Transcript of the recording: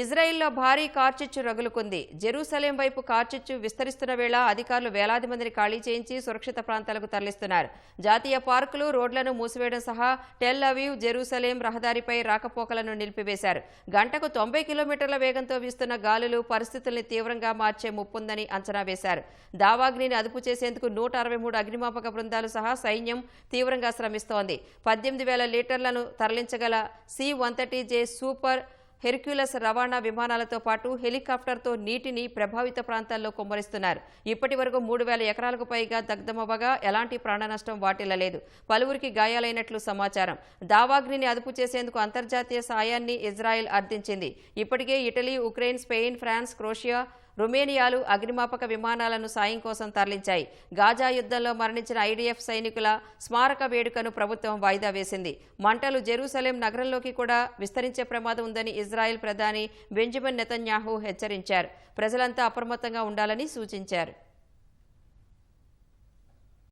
ఇజ్రాయిల్లో భారీ కార్చిచ్చు రగులుకుంది. జెరూసలేం వైపు కార్చిచ్చు విస్తరిస్తున్న వేళ అధికారులు వేలాది మందిని ఖాళీ చేయించి సురక్షిత ప్రాంతాలకు తరలిస్తున్నారు. జాతీయ పార్కులు రోడ్లను మూసివేయడం సహా టెల్ అవీవ్ జెరూసలేం రహదారిపై రాకపోకలను నిలిపివేశారు. గంటకు తొంభై కిలోమీటర్ల వేగంతో వీస్తున్న గాలులు పరిస్థితుల్ని తీవ్రంగా మార్చే ముప్పుందని అంచనా వేశారు. దావాగ్నిని అదుపు చేసేందుకు నూట అరవై మూడు అగ్నిమాపక బృందాలు సహా సైన్యం తీవ్రంగా శ్రమిస్తోంది. పద్దెనిమిది వేల లీటర్లను తరలించగల C one thirty J super Hercules రవాణా విమానాలతో పాటు హెలికాప్టర్తో నీటిని ప్రభావిత ప్రాంతాల్లో కుమ్మరిస్తున్నారు. ఇప్పటి వరకు మూడు వేల ఎకరాలకు పైగా దగ్ధమవ్వగా ఎలాంటి ప్రాణనష్టం వాటిల్లలేదు. పలువురికి గాయాలైనట్లు సమాచారం. దావాగ్నిని అదుపు చేసేందుకు అంతర్జాతీయ సాయాన్ని ఇజ్రాయెల్ అర్థించింది. ఇప్పటికే Italy Ukraine Spain France Croatia రుమేనియాలు అగ్నిమాపక విమానాలను సాయం కోసం తరలించాయి. గాజా యుద్ధంలో మరణించిన ఐడీఎఫ్ సైనికుల స్మారక వేడుకను ప్రభుత్వం వాయిదా వేసింది. మంటలు జెరూసలేం నగరంలోకి కూడా విస్తరించే ప్రమాదం ఉందని ఇజ్రాయెల్ ప్రధాని బెంజమిన్ నెతన్యాహు హెచ్చరించారు. ప్రజలంతా అప్రమత్తంగా ఉండాలని సూచించారు.